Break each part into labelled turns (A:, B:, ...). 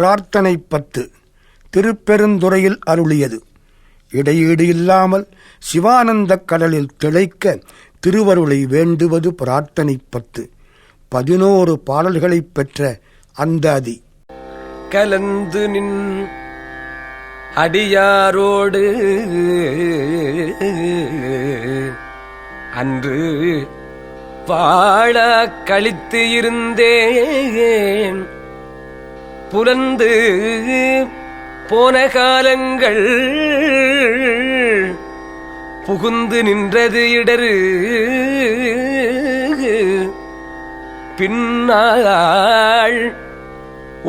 A: பிரார்த்தனை பத்து திருப்பெருந்துறையில் அருளியது. இடையீடு இல்லாமல் சிவானந்தக் கடலில் திளைக்க திருவருளை வேண்டுவது பிரார்த்தனை பத்து. பதினோரு பாடல்களைப் பெற்ற அந்த அதி.
B: கலந்து நின் அடியாரோடு அன்று வாழ கழித்து இருந்தேன். புலந்து போன காலங்கள் புகுந்து நின்றது இடரு பின்னாள்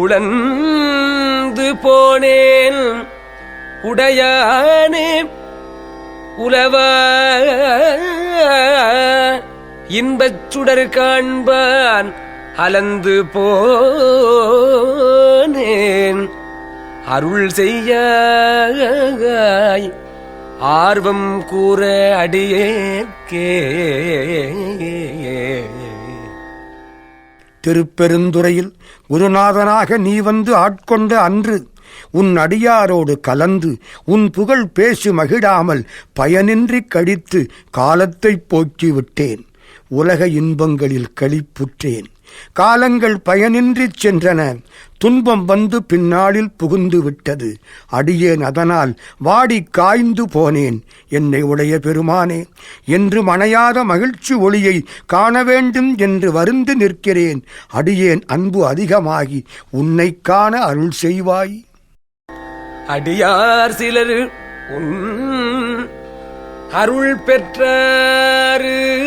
B: உழந்து போனேன். உடையானே உலவ இன்பச் சுடர் காண்பான். அலந்து போனேன். அருள் செய்ய ஆர்வம் கூற அடியேற்கே.
A: திருப்பெருந்துறையில் குருநாதனாக நீ வந்து ஆட்கொண்ட அன்று உன் அடியாரோடு கலந்து உன் புகழ் பேசி மகிழாமல் பயனின்றி கழித்து காலத்தைப் போக்கிவிட்டேன். உலக இன்பங்களில் களிப்புற்றேன். காலங்கள் பயனின்றிச் சென்றன. துன்பம் வந்து பின்னாளில் புகுந்து விட்டது. அடியேன் அதனால் வாடி காய்ந்து போனேன். என்னை உடைய பெருமானே என்று மணையாத மகிழ்ச்சி ஒளியை காண வேண்டும் என்று வருந்து நிற்கிறேன். அடியேன் அன்பு அதிகமாகி உன்னைக் காண அருள் செய்வாய்.
B: அடியார் சிலர் உன் அருள் பெற்றாரு.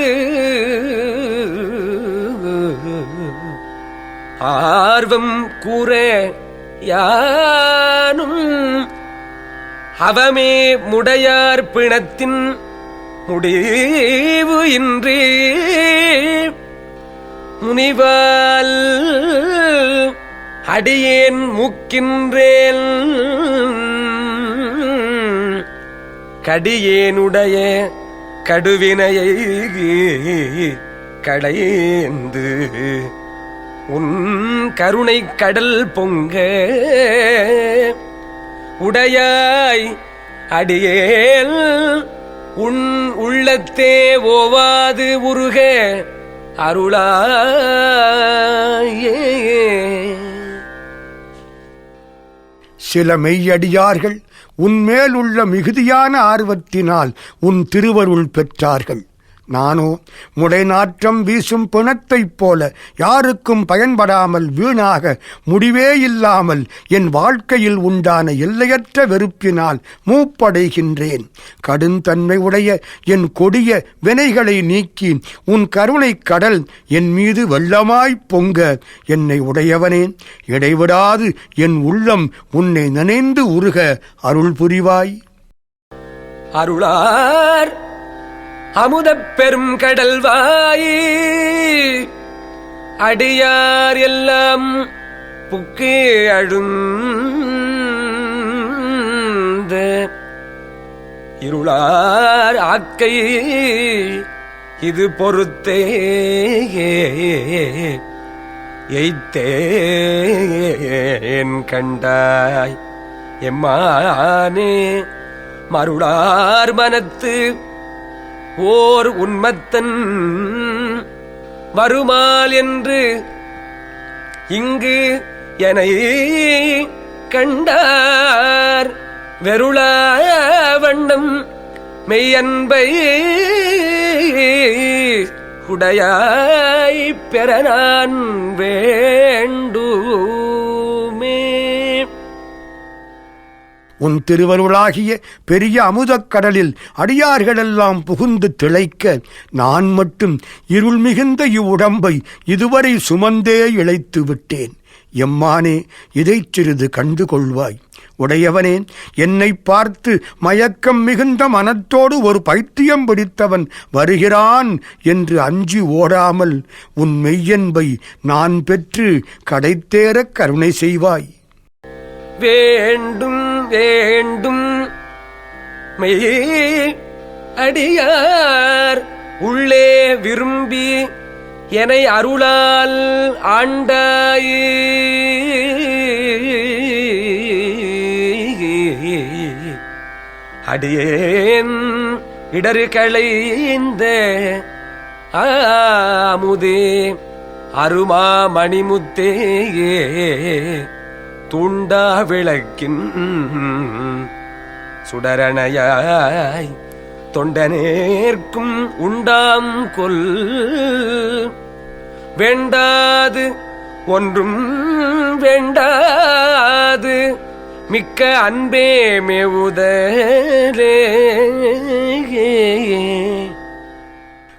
B: ஆர்வம் கூற யானும் அவமே முடையார் பிணத்தின் முடிவு இன்றி. முனிவால் அடியேன் முக்கின்றேன் கடியேனுடைய கடுவினையை களைந்து உன் கருணை கடல் பொங்க உடையாய் அடியேல் உன் உள்ளத்தே ஓவாது உருக அருளாயே.
A: சில மெய்யடியார்கள் உன்மேல் உள்ள மிகுதியான ஆர்வத்தினால் உன் திருவருள் பெற்றார்கள். நானோ முடைநாற்றம் வீசும் பிணத்தைப் போல யாருக்கும் பயன்படாமல் வீணாக முடிவே இல்லாமல் என் வாழ்க்கையில் உண்டான எல்லையற்ற வெறுப்பினால் மூப்படைகின்றேன். கடுந்தன்மை உடைய என் கொடிய வினைகளை நீக்கி உன் கருணைக் கடல் என் மீது வெள்ளமாய்ப் பொங்க என்னை உடையவனே இடைவிடாது என் உள்ளம் உன்னை நினைந்து உருக அருள் புரிவாய்.
B: அருளார் அமுதப் பெரும் கடல்வாயி. அடியார் எல்லாம் புக்கே அழுந்த. இருளார் ஆக்கை இது பொறுத்தே எய்த்தேன் கண்டாய். எம்மானே மருளார் மனத்து ஓர் உன்மத்தன் வருமால் என்று இங்கு என கண்டார். வெருள வண்ணம் மெய்யன்பை உடையாய் பெற நான் வேண்டுமே
A: உன் திருவருளாகிய பெரிய அமுதக் கடலில் அடியார்களெல்லாம் புகுந்து திளைக்க நான் மட்டும் இருள் மிகுந்த இவ்வுடம்பை இதுவரை சுமந்தே இழைத்து விட்டேன். எம்மானே இதைச் சிறிது கண்டு கொள்வாய் உடையவனே என்னை பார்த்து மயக்கம் மிகுந்த மனத்தோடு ஒரு பைத்தியம் பிடித்தவன் வருகிறான் என்று அஞ்சி ஓடாமல் உன் மெய்யன்பை நான் பெற்று கடைத்தேறக் கருணை செய்வாய்.
B: வேண்டும் வேண்டும். மெய் அடியார் உள்ளே விரும்பி என அருளால் ஆண்டாயே. அடியேன் இடறு களைந்த ஆமுதே அருமா மணிமுத்தேயே. தூண்டா விளக்கின் சுடரணையாய் தொண்டனேற்கும் உண்டாம் கொல். வேண்டாது ஒன்றும் வேண்டாது மிக்க அன்பே மேவுதலே.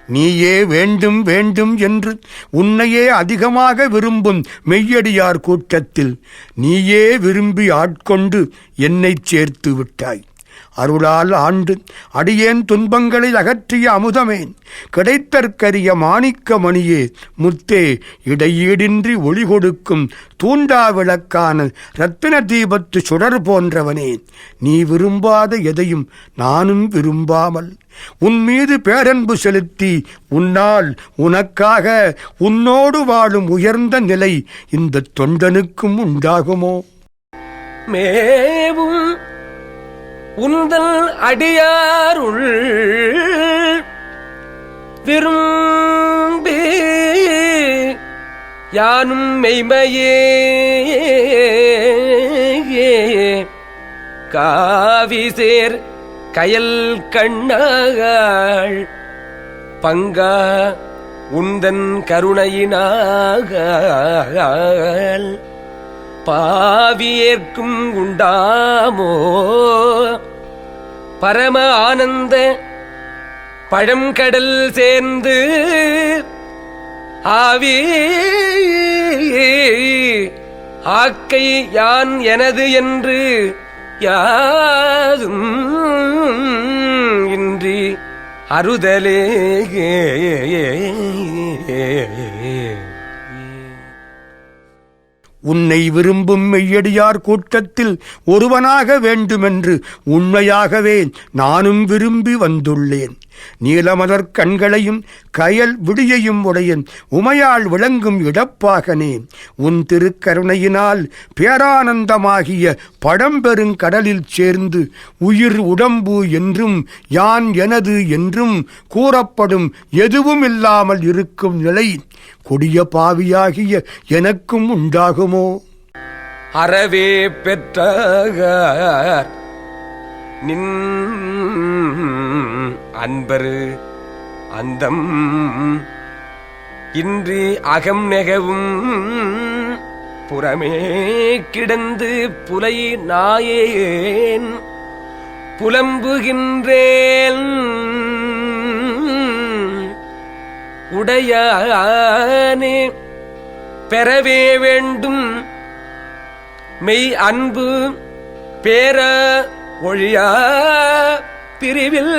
A: நீயே வேண்டும் வேண்டும் என்று உன்னையே அதிகமாக விரும்பும் மெய்யடியார் கூட்டத்தில் நீயே விரும்பி ஆட்கொண்டு என்னைச் சேர்த்து விட்டாய். அருளால் ஆண்டு அடியேன் துன்பங்களை அகற்றிய அமுதமேன். கிடைத்தற்கரிய மாணிக்க மணியே முத்தே இடையீடின்றி ஒளி கொடுக்கும் தூண்டா விளக்கான ரத்தின தீபத்து சுடர் போன்றவனே. நீ விரும்பாத எதையும் நானும் விரும்பாமல் உன் மீது பேரன்பு செலுத்தி உன்னால் உனக்காக உன்னோடு வாழும் உயர்ந்த நிலை இந்த தொண்டனுக்கும் உண்டாகுமோ?
B: மேவும் உந்தல் அடியாருள் விரும்பி யானும் மெய்மையே காவிசேர் கயல் கண்ணாள் பங்கா உந்தன் கருணையினாக பாவியேற்கும் உண்டாமோ? பரம ஆனந்த பழங்கடல் சேர்ந்து ஆவி ஆக்கை யான் எனது என்று யாதும் இன்றி அறுதலே
A: உன்னை விரும்பும் மெய்யடியார் கூட்டத்தில் ஒருவனாக வேண்டுமென்று உண்மையாகவே நானும் விரும்பி வந்துள்ளேன். நீலமலர் கண்களையும் கயல் விடியையும் உடையன். உமையால் விளங்கும் இடப்பாகனே. உன் திருக்கருணையினால் பேரானந்தமாகிய பழம்பெருங்கடலில் சேர்ந்து உயிர் உடம்பு என்றும் யான் எனது என்றும் கூறப்படும் எதுவும் இல்லாமல் இருக்கும் நிலை கொடிய பாவியாகிய எனக்கும் உண்டாகுமோ?
B: அறவே பெற்ற நின் அன்பரு அந்தம். இன்றி அகம் நெகவும். புறமே கிடந்து புலை நாயேன். புலம்புகின்றேன். உடையானே பெறவே வேண்டும். மெய் அன்பு பேர ஒழியா பிரிவில்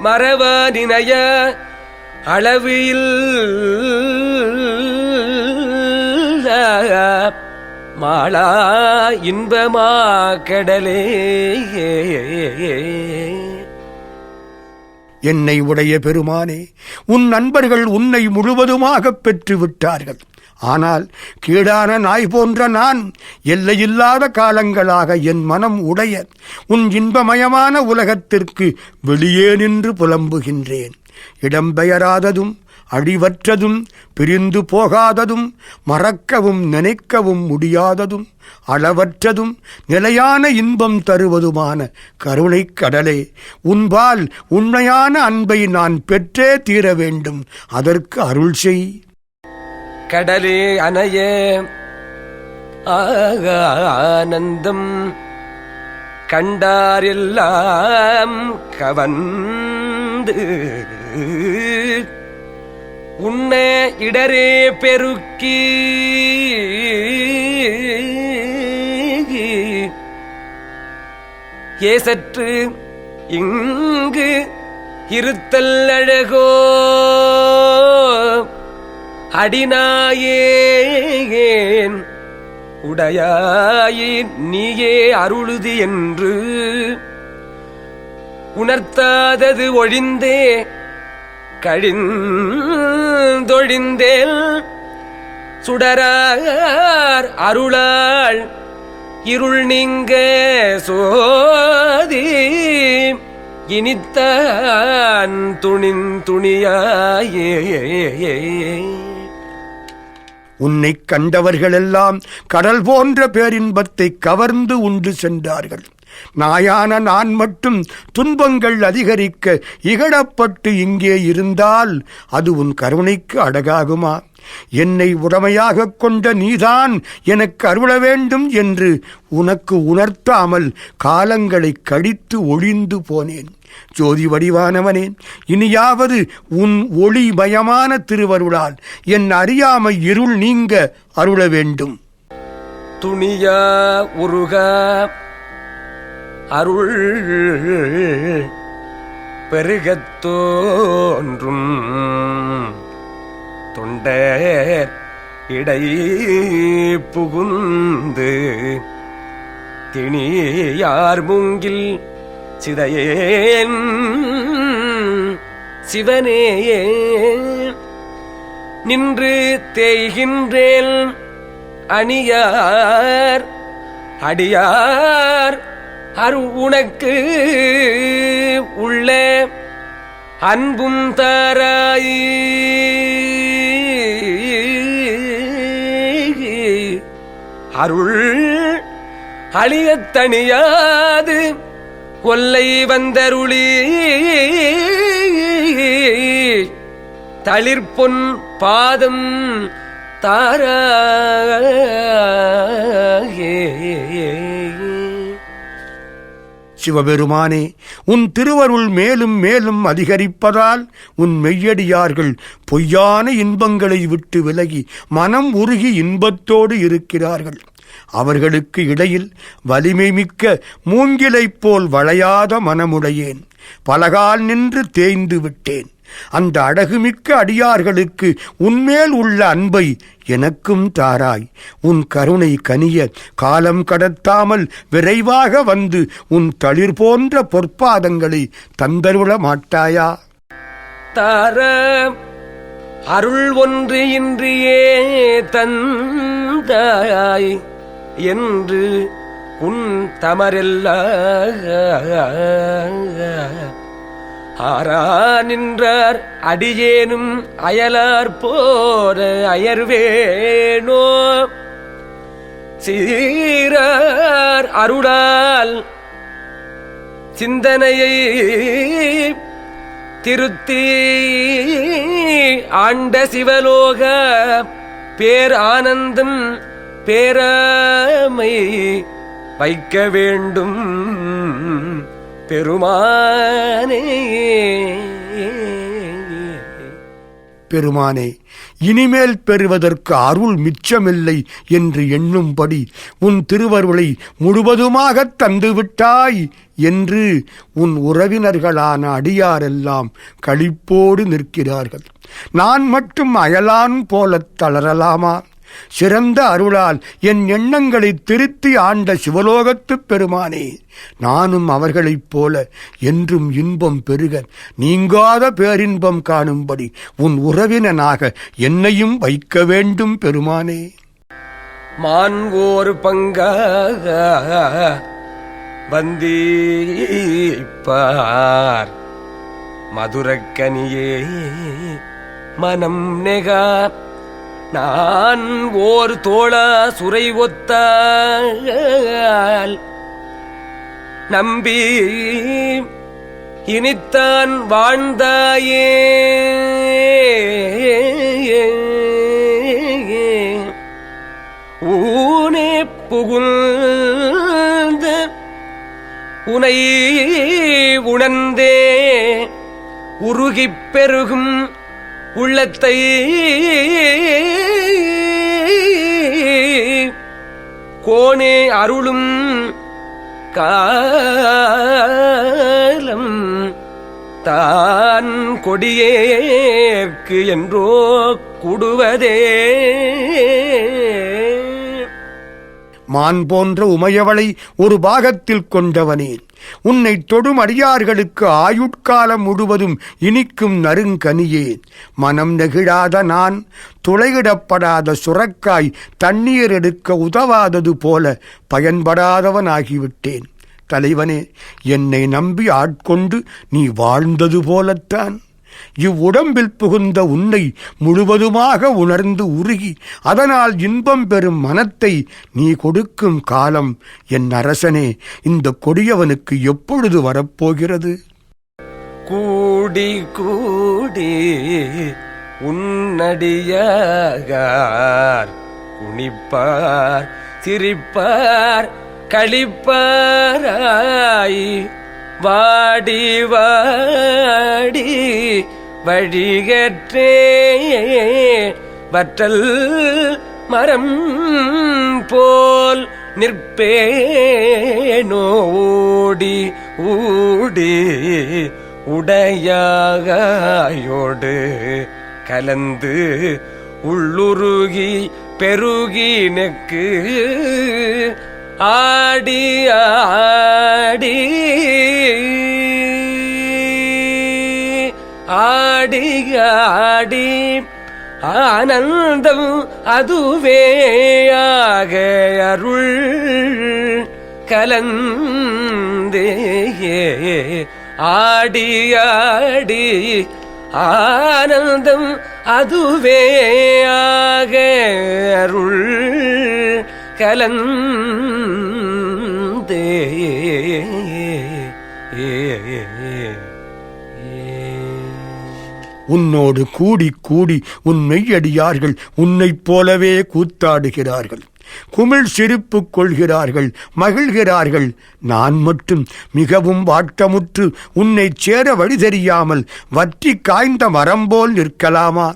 B: மரப நினைய அளவில் மாளா இன்பமா கடலே.
A: என்னை உடைய பெருமானே உன் நண்பர்கள் உன்னை முழுவதுமாகப் பெற்று விட்டார்கள் ஆனால் கீடான நாய் போன்ற நான் எல்லையில்லாத காலங்களாக என் மனம் உடைய உன் இன்பமயமான உலகத்திற்கு வெளியே நின்று புலம்புகின்றேன். இடம்பெயராததும் அழிவற்றதும் பிரிந்து போகாததும் மறக்கவும் நினைக்கவும் முடியாததும் அளவற்றதும் நிலையான இன்பம் தருவதுமான கருணைக் கடலே உன்பால் உண்மையான அன்பை நான் பெற்றே தீர வேண்டும். அதற்கு அருள் செய்.
B: கடலே அணைய ஆனந்தம் கண்டாரெல்லாம் கவந்து உன்ன இடரே பெருக்கி ஏசற்று இங்கு இருத்தல் அழகோ அடினாயேன். உடையாயின் நீயே அருளுது என்று உணர்த்தாதது ஒழிந்தே. கழிந்தொழிந்தேல் சுடரார் அருளாள் இருள் நீங்க சோதி. இனித்தான் துணின் துணியாயே.
A: உன்னைக் கண்டவர்களெல்லாம் கடல் போன்ற பேரின்பத்தை கவர்ந்து உண்டு சென்றார்கள். நாயான நான் மட்டும் துன்பங்கள் அதிகரிக்க இகழப்பட்டு இங்கே இருந்தால் அது உன் கருணைக்கு அடகாகுமா? என்னை உடமையாகக் கொண்ட நீதான் எனக்கு அருள வேண்டும் என்று உனக்கு உணர்த்தாமல் காலங்களை கழித்து ஒழிந்து போனேன். ஜோதி வடிவானவனே இனியாவது உன் ஒளிமயமான திருவருளால் என் அறியாமை இருள் நீங்க அருள வேண்டும்.
B: துணியா உருக அருள் பெருகத் தோன்றும். தொண்டர் இடை புகுந்து திணியார் மூங்கில் சிதையேன் சிவனேயே நின்று தேய்கின்றேன் அணியார் அடியார் அரு உனக்கு உள்ள அன்பும் தாராய். அருள் அழியத்தணியாது கொல்லை வந்தருளி. தளிர்பொன் பாதம் தாராயே
A: சிவபெருமானே உன் திருவருள் மேலும் மேலும் அதிகரிப்பதால் உன் மெய்யடியார்கள் பொய்யான இன்பங்களை விட்டு விலகி மனம் உருகி இன்பத்தோடு இருக்கிறார்கள். அவர்களுக்கு இடையில் வலிமை மிக்க மூங்கிலைப் போல் வளையாத மனமுடையேன். பலகால் நின்று தேய்ந்து விட்டேன். அந்த அழகுமிக்க அடியார்களுக்கு உன்மேல் உள்ள அன்பை எனக்கும் தாராய். உன் கருணை கனிய காலம் கடத்தாமல் விரைவாக வந்து உன் தளிர் போன்ற பொற்பாதங்களை தந்தருள மாட்டாயா?
B: தார அருள் ஒன்று இன்றியே தந்தாய். என்று உன் தமரெல்ல ஆரா நின்றார் அடியேனும் அயலார் போர அயர்வேணோ சீரார் அருளால் சிந்தனையை திருத்தி ஆண்ட சிவலோக பேர் ஆனந்தம் பேராமை வைக்க வேண்டும் பெருமானே.
A: பெருமானே இனிமேல் பெறுவதற்கு அருள் மிச்சமில்லை என்று எண்ணும்படி உன் திருவருளை முழுவதுமாகத் தந்துவிட்டாய் என்று உன் உறவினர்களான அடியாரெல்லாம் களிப்போடு நிற்கிறார்கள். நான் மட்டும் அயலான் போலத் தளரலாமா? சிறந்த அருளால் என் எண்ணங்களை திருத்தி ஆண்ட சிவலோகத்துப் பெருமானே நானும் அவர்களைப் போல என்றும் இன்பம் பெருக நீங்காத பேரின்பம் காணும்படி உன் உறவினனாக என்னையும் வைக்க வேண்டும் பெருமானே.
B: மான்கோர் பங்காக வந்தீப்பார் மதுரக்கனியே மனம் நெகா நான் ஓர் தோழ சுரை ஒத்தால் நம்பி இனித்தான் வாழ்ந்தாயே. ஊனே புகுந்த உனை உணர்ந்தே. உருகிப் பெருகும் உள்ளத்தை கோனே அருளும் காலம் தான் கொடியேற்கு என்றோ குடுவதே.
A: மான் போன்ற உமையவளை ஒரு பாகத்தில் கொண்டவனே. உன்னை தொடும் அடியார்களுக்கு ஆயுட்காலம் முழுவதும் இனிக்கும் நறுங்கனியே. மனம் நெகிழாத நான் துளையிடப்படாத சுரக்காய் தண்ணீர் எடுக்க உதவாதது போல பயன்படாதவனாகிவிட்டேன். தலைவனே என்னை நம்பி ஆட்கொண்டு நீ வாழ்ந்தது போலத்தான். இவ்வுடம்பில் புகுந்த உன்னை முழுவதுமாக உணர்ந்து உருகி அதனால் இன்பம் பெறும் மனத்தை நீ கொடுக்கும் காலம் என் அரசனே இந்த கொடியவனுக்கு எப்பொழுது வரப்போகிறது?
B: கூடி கூடி உன்னடியார் குனிப்பார் சிரிப்பார் களிப்பாராய் வாடி வாடி. வழிகற்றே. வற்றல் மரம் போல் நிற்பேனோடி ஊடி உடையாயோடு கலந்து உள்ளுருகி பெருகி நெக்கு ஆடி ஆடி. ஆடி ஆடி ஆனந்தம் அதுவேயாக அருள் கலந்தே ஆடி ஆடி ஆனந்தம் அதுவேயாக அருள் கலந்தே
A: உன்னோடு கூடி கூடி உன் மெய்யடியார்கள் உன்னைப் போலவே கூத்தாடுகிறார்கள். குமிழ் சிரிப்பு கொள்கிறார்கள் மகிழ்கிறார்கள். நான் மட்டும் மிகவும் வாட்டமுற்று உன்னைச் சேர வழி தெரியாமல் வற்றி காய்ந்த மரம் போல் நிற்கலாமா?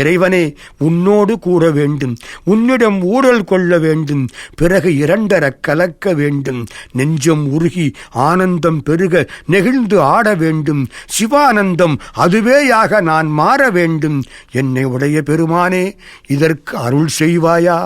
A: இறைவனே உன்னோடு கூற வேண்டும். உன்னிடம் ஊழல் கொள்ள வேண்டும். பிறகு இரண்டரக் கலக்க வேண்டும். நெஞ்சம் உருகி ஆனந்தம் பெருக நெகிழ்ந்து ஆட வேண்டும். சிவானந்தம் அதுவேயாக நான் மாற வேண்டும். என்னை உடைய பெருமானே இதற்கு அருள் செய்வாயா?